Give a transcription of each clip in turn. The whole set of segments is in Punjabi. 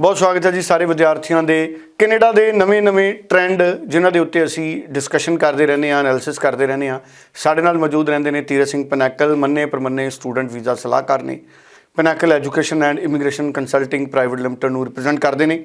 ਬਹੁਤ ਸਵਾਗਤ ਹੈ ਜੀ ਸਾਰੇ ਵਿਦਿਆਰਥੀਆਂ ਦੇ। ਕੈਨੇਡਾ ਦੇ ਨਵੇਂ-ਨਵੇਂ ਟ੍ਰੈਂਡ ਜਿਨ੍ਹਾਂ ਦੇ ਉੱਤੇ ਅਸੀਂ ਡਿਸਕਸ਼ਨ ਕਰਦੇ ਰਹਿੰਦੇ ਹਾਂ ਐਨਾਲਿਸਿਸ ਕਰਦੇ ਰਹਿੰਦੇ ਹਾਂ। ਸਾਡੇ ਨਾਲ ਮੌਜੂਦ ਰਹਿੰਦੇ ਨੇ ਤੀਰਥ ਸਿੰਘ ਪਨੈਕਲ ਮੰਨੇ ਪਰਮੰਨੇ ਸਟੂਡੈਂਟ ਵੀਜ਼ਾ ਸਲਾਹਕਾਰ ਨੇ। Pinnacle education and immigration consulting private limited ਨੂੰ ਰਿਪਰੈਜ਼ੈਂਟ ਕਰਦੇ ਨੇ।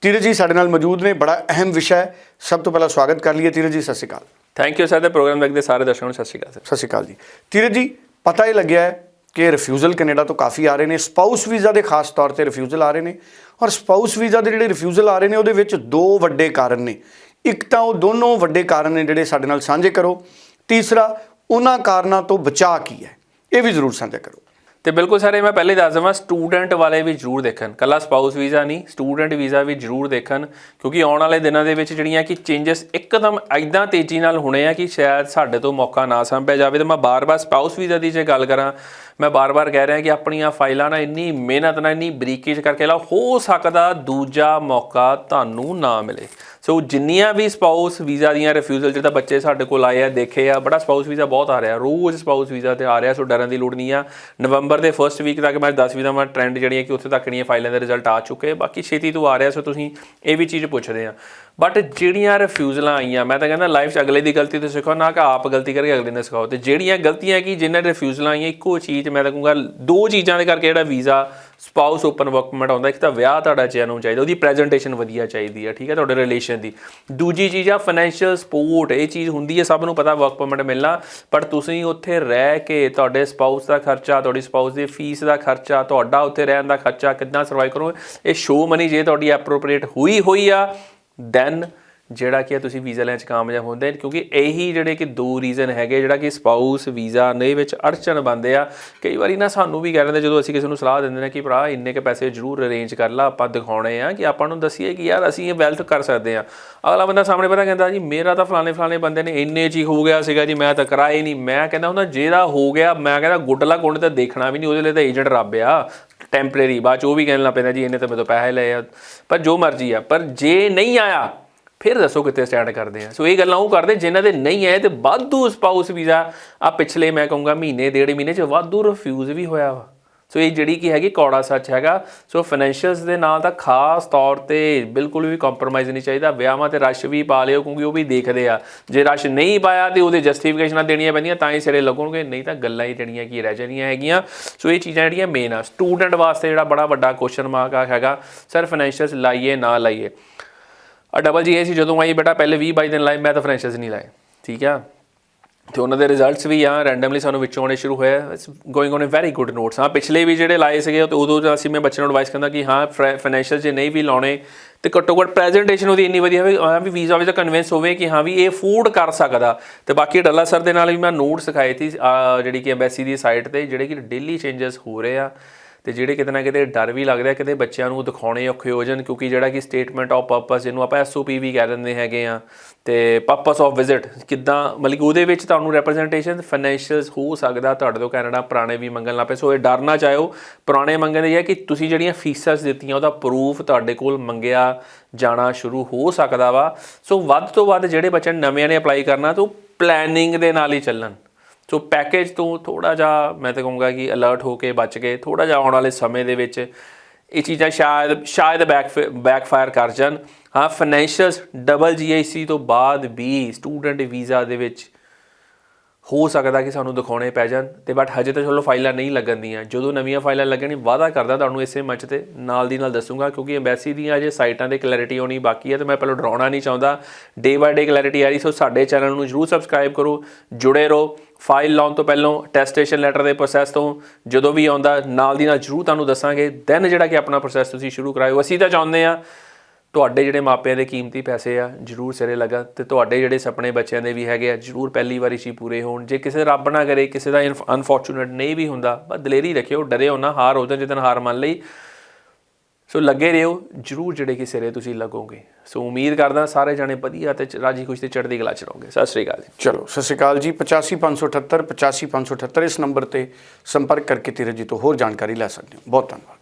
ਤੀਰਥ ਜੀ ਸਾਡੇ ਨਾਲ ਮੌਜੂਦ ਨੇ ਬੜਾ ਅਹਿਮ ਵਿਸ਼ਾ ਹੈ। ਸਭ ਤੋਂ ਪਹਿਲਾਂ ਸਵਾਗਤ ਕਰ ਲਈਏ ਤੀਰਥ ਜੀ ਸਤਿ ਸ਼੍ਰੀ ਅਕਾਲ। ਥੈਂਕ ਯੂ ਸਰ ਦੇ ਪ੍ਰੋਗਰਾਮ ਦੇਖਦੇ ਸਾਰੇ ਦਰਸ਼ਕਾਂ ਨੂੰ ਸਤਿ ਸ਼੍ਰੀ ਅਕਾਲ ਸਰ ਸਤਿ ਸ਼੍ਰੀ ਅਕਾਲ ਜੀ। ਤੀਰਥ ਜੀ ਪਤਾ ਹੀ ਲੱਗਿਆ ਹੈ ਕਿ ਰਿਫਿਊਜ਼ਲ ਕੈਨੇਡਾ ਤੋਂ ਕਾਫੀ ਆ ਰਹੇ ਨੇ ਸਪਾਊਸ ਵੀਜ਼ਾ ਦੇ ਖਾਸ ਤੌਰ ਤੇ ਰਿਫਿਊਜ਼ਲ ਆ ਰਹੇ ਨੇ ਔਰ ਸਪਾਊਸ ਵੀਜ਼ਾ ਦੇ ਜਿਹੜੇ ਰਿਫਿਊਜ਼ਲ ਆ ਰਹੇ ਨੇ, ਉਹਦੇ ਵਿੱਚ ਦੋ ਵੱਡੇ ਕਾਰਨ ਨੇ। ਇੱਕ ਤਾਂ ਉਹ ਦੋਨੋਂ ਵੱਡੇ ਕਾਰਨ ਨੇ ਜਿਹੜੇ ਸਾਡੇ ਨਾਲ ਸਾਂਝੇ ਕਰੋ। ਤੀਸਰਾ, ਉਹਨਾਂ ਕਾਰਨਾਂ ਤੋਂ ਬਚਾਅ ਕੀ ਹੈ, ਇਹ ਵੀ ਜ਼ਰੂਰ ਸਾਂਝਾ ਕਰੋ। ਤੇ ਬਿਲਕੁਲ ਸਾਰੇ ਮੈਂ ਪਹਿਲੇ ਦੱਸ ਦਵਾਂ ਸਟੂਡੈਂਟ ਵਾਲੇ ਵੀ ਜਰੂਰ ਦੇਖਣ। ਕੱਲਾ ਸਪਾਊਸ ਵੀਜ਼ਾ ਨਹੀਂ ਸਟੂਡੈਂਟ ਵੀਜ਼ਾ ਵੀ ਜਰੂਰ ਦੇਖਣ, ਕਿਉਂਕਿ ਆਉਣ ਵਾਲੇ ਦਿਨਾਂ ਦੇ ਵਿੱਚ ਜਿਹੜੀਆਂ ਕਿ ਚੇਂਜਸ ਇੱਕਦਮ ਐਦਾਂ ਤੇਜ਼ੀ ਨਾਲ ਹੋਣੇ ਆ ਕਿ ਸ਼ਾਇਦ ਸਾਡੇ ਤੋਂ ਮੌਕਾ ਨਾ ਸੰਭਿਆ ਜਾਵੇ। ਤੇ ਮੈਂ ਬਾਰ-ਬਾਰ ਸਪਾਊਸ ਵੀਜ਼ਾ ਦੀ ਜੇ ਗੱਲ ਕਰਾਂ ਮੈਂ ਬਾਰ-ਬਾਰ ਕਹਿ ਰਿਹਾ ਕਿ ਆਪਣੀਆਂ ਫਾਈਲਾਂ ਨਾਲ ਇੰਨੀ ਮਿਹਨਤ ਨਾਲ, ਇੰਨੀ ਬਰੀਕੀ ਚ ਕਰਕੇ ਲਾਓ, ਹੋ ਸਕਦਾ ਦੂਜਾ ਮੌਕਾ ਤੁਹਾਨੂੰ ਨਾ ਮਿਲੇ। ਸੋ ਜਿੰਨੀਆਂ ਵੀ ਸਪਾਊਸ ਵੀਜ਼ਾ ਦੀਆਂ ਰਿਫਿਊਜ਼ਲ ਜਿਹੜਾ ਬੱਚੇ ਸਾਡੇ ਕੋਲ ਆਏ ਆ, ਦੇਖੇ ਆ, ਬੜਾ ਸਪਾਊਸ ਵੀਜ਼ਾ ਬਹੁਤ ਆ ਰਿਹਾ, ਰੋਜ਼ ਸਪਾਊਸ ਵੀਜ਼ਾ ਤੇ ਆ ਰਿਹਾ, ਸੋ ਡਰਨ ਦੀ ਲੋੜ ਨਹੀਂ ਆ। ਨਵੰਬਰ ਦੇ ਫਰਸਟ ਵੀਕ ਤੱਕ ਮੈਂ ਦੱਸ ਵੀ ਦਵਾਂ ਟ੍ਰੈਂਡ ਜਿਹੜੀਆਂ ਕਿ ਉੱਥੇ ਤੱਕ ਨਹੀਂ ਫਾਈਲਾਂ ਦੇ ਰਿਜ਼ਲਟ ਆ ਚੁੱਕੇ ਬਾਕੀ ਛੇਤੀ ਤੋਂ ਆ ਰਿਹਾ, ਸੋ ਤੁਸੀਂ ਇਹ ਵੀ ਚੀਜ਼ ਪੁੱਛਦੇ ਆ। ਬਟ ਜਿਹੜੀਆਂ ਰਿਫਿਊਜ਼ਲਾਂ ਆਈਆਂ, ਮੈਂ ਤਾਂ ਕਹਿੰਦਾ ਲਾਈਫ 'ਚ ਅਗਲੇ ਦੀ ਗਲਤੀ ਤੋਂ ਸਿੱਖੋ ਨਾ ਕਿ ਆਪ ਗਲਤੀ ਕਰਕੇ ਅਗਲੇ ਨੇ ਸਿਖਾਓ। ਤੇ ਜਿਹੜੀਆਂ ਗਲਤੀਆਂ ਕਿ, ਜਿਨ੍ਹਾਂ ਦੇ ਰਿਫਿਊਜ਼ਲਾਂ ਆਈਆਂ, ਇੱਕੋ ਚੀਜ਼ ਮੈਂ ਤਾਂ ਕਹੂੰਗਾ, ਦੋ ਚੀਜ਼ਾਂ ਦੇ ਕਰਕੇ ਜਿਹੜਾ visa spouse open work permit ਆਉਂਦਾ, ਇੱਕ ਤਾਂ ਵਿਆਹ ਤੁਹਾਡਾ ਚੈਨਲ ਚਾਹੀਦਾ, ਉਹਦੀ ਪ੍ਰੈਜੈਂਟੇਸ਼ਨ ਵਧੀਆ ਚਾਹੀਦੀ ਹੈ ਠੀਕ ਹੈ ਤੁਹਾਡੇ ਰਿਲੇਸ਼ਨ ਦੀ। ਦੂਜੀ ਚੀਜ਼ ਆ ਫਾਈਨੈਂਸ਼ੀਅਲ ਸਪੋਰਟ ਇਹ ਚੀਜ਼ ਹੁੰਦੀ ਹੈ ਸਭ ਨੂੰ ਪਤਾ ਵਰਕ ਪਰਮਿਟ ਮਿਲਣਾ, ਪਰ ਤੁਸੀਂ ਉੱਥੇ ਰਹਿ ਕੇ ਤੁਹਾਡੇ ਸਪਾਊਸ ਦਾ ਖਰਚਾ, ਤੁਹਾਡੀ ਸਪਾਊਸ ਦੀ ਫੀਸ ਦਾ ਖਰਚਾ, ਤੁਹਾਡਾ ਉੱਥੇ ਰਹਿਣ ਦਾ ਖਰਚਾ ਕਿੱਦਾਂ ਸਰਵਾਈਵ ਕਰੋਗੇ? ਇਹ ਸ਼ੋ ਮਨੀ ਜੇ ਤੁਹਾਡੀ ਐਪਰੋਪ੍ਰੀਏਟ ਹੋਈ ਹੋਈ ਆ ਦੈਨ ਜਿਹੜਾ ਕਿ ਆ ਤੁਸੀਂ ਵੀਜ਼ਾ ਲੈਣ ਚ ਕਾਮਯਾਬ ਹੁੰਦੇ ਕਿਉਂਕਿ ਇਹੀ ਜਿਹੜੇ ਕਿ ਦੋ ਰੀਜ਼ਨ ਹੈਗੇ ਜਿਹੜਾ ਕਿ ਸਪਾਊਸ ਵੀਜ਼ਾ ਦੇ ਵਿੱਚ ਅੜਚਨ ਬੰਦੇ ਆ। ਕਈ ਵਾਰੀ ਨਾ ਸਾਨੂੰ ਵੀ ਕਹਿ ਦਿੰਦੇ ਜਦੋਂ ਅਸੀਂ ਕਿਸੇ ਨੂੰ ਸਲਾਹ ਦਿੰਦੇ ਨੇ ਕਿ ਭਰਾ, ਇੰਨੇ ਕੇ ਪੈਸੇ ਜ਼ਰੂਰ ਅਰੇਂਜ ਕਰ ਲਾ, ਆਪਾਂ ਦਿਖਾਉਣੇ ਆ ਕਿ ਆਪਾਂ ਨੂੰ ਦੱਸੀਏ ਕਿ ਯਾਰ ਅਸੀਂ ਇਹ ਵੈਲਥ ਕਰ ਸਕਦੇ ਆ। ਅਗਲਾ ਬੰਦਾ ਸਾਹਮਣੇ ਪਤਾ ਕਹਿੰਦਾ, ਜੀ, ਮੇਰਾ ਤਾਂ ਫਲਾਣੇ ਫਲਾਣੇ ਬੰਦੇ ਨੇ ਇੰਨੇ ਚ ਹੀ ਹੋ ਗਿਆ ਸੀਗਾ ਜੀ, ਮੈਂ ਤਾਂ ਕਰਾਏ ਨਹੀਂ। ਮੈਂ ਕਹਿੰਦਾ ਹੁੰਦਾ ਜਿਹਦਾ ਹੋ ਗਿਆ, ਮੈਂ ਕਹਿੰਦਾ, ਗੁੱਡਲਾ ਗੁੰਡ ਤਾਂ ਦੇਖਣਾ ਵੀ ਨਹੀਂ, ਉਹਦੇ ਲਈ ਤਾਂ ਏਜੰਟ ਰੱਬ ਆ। ਟੈਂਪਰੇਰੀ ਬਾਅਦ ਚ ਉਹ ਵੀ ਕਹਿਣ ਲੱਗ ਪੈਂਦਾ, ਜੀ, ਇਹਨੇ ਤਾਂ ਮੇਰੇ ਤੋਂ ਪੈਸੇ ਲਏ ਆ। ਪਰ ਜੋ ਮਰਜ਼ੀ ਆ, ਪਰ ਜੇ ਨਹੀਂ ਆਇਆ ਫਿਰ ਦੱਸੋ ਕਿੱਥੇ ਸਟੈਂਡ ਕਰਦੇ ਆ। ਸੋ ਇਹ ਗੱਲਾਂ ਉਹ ਕਰਦੇ ਜਿਨ੍ਹਾਂ ਦੇ ਨਹੀਂ ਹੈ ਤੇ ਵਾਧੂ ਸਪਾਊਸ ਵੀਜ਼ਾ ਆ ਪਿਛਲੇ ਮੈਂ ਕਹੂੰਗਾ ਮਹੀਨੇ, ਡੇਢ ਮਹੀਨੇ ਚ ਵਾਧੂ ਰਿਫਿਊਜ਼ ਵੀ ਹੋਇਆ ਵਾ। ਸੋ ਇਹ ਜਿਹੜੀ ਕੀ ਹੈਗੀ ਕੌੜਾ ਸੱਚ ਹੈਗਾ। ਸੋ ਫਾਈਨੈਂਸ਼ੀਅਲਸ ਦੇ ਨਾਲ ਤਾਂ ਖਾਸ ਤੌਰ ਤੇ ਬਿਲਕੁਲ ਵੀ ਕੰਪਰੋਮਾਈਜ਼ ਨਹੀਂ ਚਾਹੀਦਾ। ਵਿਆਹਾਂ ਤੇ ਰਸ਼ ਵੀ ਪਾ ਲਿਓ ਕਿਉਂਕਿ ਉਹ ਵੀ ਦੇਖਦੇ ਆ। ਜੇ ਰਸ਼ ਨਹੀਂ ਪਾਇਆ ਤੇ ਉਹਦੇ ਜਸਟੀਫਿਕੇਸ਼ਨਾਂ ਦੇਣੀਆਂ ਪੈਂਦੀਆਂ, ਤਾਂ ਹੀ ਸਿਰੇ ਲੱਗਣਗੇ। ਨਹੀਂ ਤਾਂ ਗੱਲਾਂ ਹੀ ਜਿਹੜੀਆਂ ਕੀ ਰਹਿ ਜਾਣੀਆਂ ਹੈਗੀਆਂ। ਸੋ ਇਹ ਚੀਜ਼ਾਂ ਜਿਹੜੀਆਂ ਮੇਨ ਆ। ਸਟੂਡੈਂਟ ਵਾਸਤੇ ਜਿਹੜਾ ਬੜਾ ਵੱਡਾ ਕੁਐਸਚਨ ਮਾਰਕ ਆ ਹੈਗਾ। ਸਰ ਫਾਈਨੈਂਸ਼ੀਅਲਸ ਲਾਈਏ, ਨਾ ਲਾਈਏ। ਆ ਡਬਲ ਜੀ ਇਹ ਸੀ, ਜਦੋਂ ਆਈ, ਬੇਟਾ, ਪਹਿਲੇ 20 22 ਦਿਨ ਲਾਏ, ਮੈਂ ਤਾਂ ਫਰੈਂਚਾਈਜ਼ ਨਹੀਂ ਲਾਏ, ਠੀਕ ਆ? ਤੇ ਉਹਨਾਂ ਦੇ ਰਿਜ਼ਲਟਸ ਵੀ ਆ ਰੈਂਡਮਲੀ ਸਾਨੂੰ ਵਿੱਚੋਂ ਆਉਣੇ ਸ਼ੁਰੂ ਹੋਏ it's going on a very good notes ਹਾਂ, ਪਿਛਲੇ ਵੀ ਜਿਹੜੇ ਲਾਏ ਸੀਗੇ ਤੇ ਉਦੋਂ ਤਾਂ ਅਸੀਂ ਮੈਂ ਬੱਚਿਆਂ ਨੂੰ ਐਡਵਾਈਸ ਕਰਦਾ ਕਿ ਹਾਂ ਫਾਈਨੈਂਸ਼ੀਅਲ ਜੇ ਨਹੀਂ ਵੀ ਲਾਉਣੇ, ਤੇ ਘੱਟੋ ਘੱਟ ਪ੍ਰੈਜੈਂਟੇਸ਼ਨ ਉਹਦੀ ਇੰਨੀ ਵਧੀਆ ਹੋਵੇ, ਹਾਂ, ਵੀ ਵੀਜ਼ਾ ਵਿੱਚ ਕਨਵਿੰਸ ਹੋਵੇ ਕਿ ਹਾਂ, ਵੀ ਇਹ ਫੂਡ ਕਰ ਸਕਦਾ। ਤੇ ਬਾਕੀ ਡੱਲਾ ਸਰ ਦੇ ਨਾਲ ਵੀ ਮੈਂ ਨੋਟਸ ਸਿਖਾਏ ਸੀ ਜਿਹੜੀ ਕਿ ਐਮਬੈਸੀ ਦੀ ਸਾਈਟ ਤੇ, ਜਿਹੜੇ ਕਿ ਡੇਲੀ ਚੇਂਜਸ ਹੋ ਰਹੇ ਆ ਤੇ ਜਿਹੜੇ ਕਿਤੇ ਨਾ ਕਿਤੇ ਡਰ ਵੀ ਲੱਗਦਾ ਕਿਤੇ ਬੱਚਿਆਂ ਨੂੰ ਦਿਖਾਉਣੇ ਔਖੇ ਹੋ ਜਾਣ, ਕਿਉਂਕਿ ਜਿਹੜਾ ਕਿ ਸਟੇਟਮੈਂਟ ਆਫ ਪਰਪਸ ਜਿਹਨੂੰ ਆਪਾਂ ਐਸਓਪੀ ਵੀ ਕਹਿ ਦਿੰਦੇ ਹੈਗੇ ਆ, ਤੇ ਪਰਪਸ ਆਫ ਵਿਜ਼ਿਟ ਕਿੱਦਾਂ, ਮਤਲਬ ਕਿ ਉਹਦੇ ਵਿੱਚ ਤੁਹਾਨੂੰ ਰਿਪਰੈਜ਼ੈਂਟੇਸ਼ਨ ਫਾਈਨੈਂਸ਼ੀਅਲਸ ਹੋ ਸਕਦਾ, ਤੁਹਾਡੇ ਤੋਂ ਕੈਨੇਡਾ ਪੁਰਾਣੇ ਵੀ ਮੰਗਣ ਲੱਪੇ ਸੋ ਇਹ ਡਰ ਨਾ ਚਾਹੋ ਪੁਰਾਣੇ ਮੰਗਣ ਦੇ ਇਹ ਹੈ ਕਿ ਤੁਸੀਂ ਜਿਹੜੀਆਂ ਫੀਸਸ ਦਿੱਤੀਆਂ, ਉਹਦਾ ਪ੍ਰੂਫ ਤੁਹਾਡੇ ਕੋਲ ਮੰਗਿਆ ਜਾਣਾ ਸ਼ੁਰੂ ਹੋ ਸਕਦਾ ਵਾ। ਸੋ ਵੱਧ ਤੋਂ ਵੱਧ ਜਿਹੜੇ ਬੱਚੇ ਨਵਿਆਂ ਨੇ ਅਪਲਾਈ ਕਰਨਾ, ਤਾਂ ਪਲੈਨਿੰਗ ਦੇ ਨਾਲ ਹੀ ਚੱਲਣ। ਸੋ ਪੈਕੇਜ ਤੋਂ ਥੋੜਾ ਜਿਹਾ ਮੈਂ ਤਾਂ ਕਹੂੰਗਾ ਕਿ ਅਲਰਟ ਹੋ ਕੇ ਬਚ ਕੇ ਥੋੜਾ ਜਿਹਾ ਆਉਣ ਵਾਲੇ ਸਮੇਂ ਦੇ ਵਿੱਚ ਇਹ ਚੀਜ਼ਾਂ ਸ਼ਾਇਦ ਸ਼ਾਇਦ ਬੈਕ ਬੈਕਫਾਇਰ ਕਰ ਜਾਣ। ਹਾਂ ਫਾਈਨੈਂਸ਼ੀਅਲਸ ਡਬਲ ਜੀਆਈਸੀ ਤੋਂ ਬਾਅਦ ਵੀ ਸਟੂਡੈਂਟ ਵੀਜ਼ਾ ਦੇ ਵਿੱਚ ਹੋ ਸਕਦਾ ਕਿ ਸਾਨੂੰ ਦਿਖਾਉਣੇ ਪੈ ਜਾਣ। ਤੇ ਬਟ ਹਜੇ ਤਾਂ ਚਲੋ ਫਾਈਲਾਂ ਨਹੀਂ ਲੱਗਣਦੀਆਂ ਜਦੋਂ ਨਵੀਆਂ ਫਾਈਲਾਂ ਲੱਗਣੀ ਵਾਅਦਾ ਕਰਦਾ ਤੁਹਾਨੂੰ ਇਸੇ ਮੰਚ ਤੇ। ਨਾਲ ਦੀ ਨਾਲ ਦੱਸੂਗਾ, ਕਿਉਂਕਿ ਐਮਬੈਸੀ ਦੀਆਂ ਅਜੇ ਸਾਈਟਾਂ 'ਤੇ ਕਲੈਰਿਟੀ ਆਉਣੀ ਬਾਕੀ ਹੈ ਤੇ ਮੈਂ ਪਹਿਲਾਂ ਡਰਾਉਣਾ ਨਹੀਂ ਚਾਹੁੰਦਾ। ਡੇ ਬਾਏ ਡੇ ਕਲੈਰਿਟੀ ਆ ਰਹੀ, ਸੋ ਸਾਡੇ ਚੈਨਲ ਨੂੰ ਜਰੂਰ ਸਬਸਕ੍ਰਾਈਬ ਕਰੋ, ਜੁੜੇ ਰਹੋ। ਫਾਈਲ ਲਾਉਣ ਤੋਂ ਪਹਿਲਾਂ ਟੈਸਟੇਸ਼ਨ ਲੈਟਰ ਦੇ ਪ੍ਰੋਸੈਸ ਤੋਂ ਜਦੋਂ ਵੀ ਆਉਂਦਾ, ਨਾਲ ਦੀ ਨਾਲ ਜਰੂਰ ਤੁਹਾਨੂੰ ਦੱਸਾਂਗੇ। ਦੈਨ ਜਿਹੜਾ ਕਿ ਆਪਣਾ ਪ੍ਰੋਸੈਸ ਤੁਸੀਂ ਸ਼ੁਰੂ ਕਰਾਇਓ। ਅਸੀਂ ਤਾਂ ਚਾਹੁੰਦੇ ਆ ਤੁਹਾਡੇ ਜਿਹੜੇ ਮਾਪਿਆਂ ਦੇ ਕੀਮਤੀ ਪੈਸੇ ਆ, ਜਰੂਰ ਸਿਰੇ ਲਗਾ ਤੇ ਤੁਹਾਡੇ ਜਿਹੜੇ ਸੁਪਨੇ ਬੱਚਿਆਂ ਦੇ ਵੀ ਹੈਗੇ ਆ, ਜਰੂਰ ਪਹਿਲੀ ਵਾਰੀ 'ਚ ਹੀ ਪੂਰੇ ਹੋਣ। ਜੇ ਕਿਸੇ ਰੱਬ ਨਾ ਕਰੇ, ਕਿਸੇ ਦਾ ਅਨਫੋਰਚੂਨੇਟ ਨਹੀਂ ਵੀ ਹੁੰਦਾ, ਬਸ ਦਲੇਰੀ ਰੱਖਿਓ, ਡਰਿਓ ਨਾ, ਹਾਰ ਹੋ ਜਾਏ ਜਦੋਂ ਹਾਰ ਮੰਨ ਲਈ। ਸੋ ਲੱਗੇ ਰਹੋ, ਜਰੂਰ ਜਿਹੜੇ ਕਿ ਸਿਰੇ ਤੁਸੀਂ ਲੱਗੋਗੇ। ਸੋ ਉਮੀਦ ਕਰਦਾ ਸਾਰੇ ਜਾਣੇ ਵਧੀਆ ਤੇ ਰਾਜੀ ਖੁਸ਼ ਤੇ ਚੜ੍ਹਦੀ ਕਲਾ ਚ ਰਹੋਗੇ। ਸਤਿ ਸ੍ਰੀ ਅਕਾਲ ਜੀ। ਚਲੋ, ਸਤਿ ਸ਼੍ਰੀ ਅਕਾਲ ਜੀ। 85578 85578 ਇਸ ਨੰਬਰ ਤੇ ਸੰਪਰਕ ਕਰਕੇ ਤੇਰੇ ਜੀ ਤੋਂ ਹੋਰ ਜਾਣਕਾਰੀ ਲੈ ਸਕਦੇ ਹੋ। ਬਹੁਤ ਧੰਨਵਾਦ।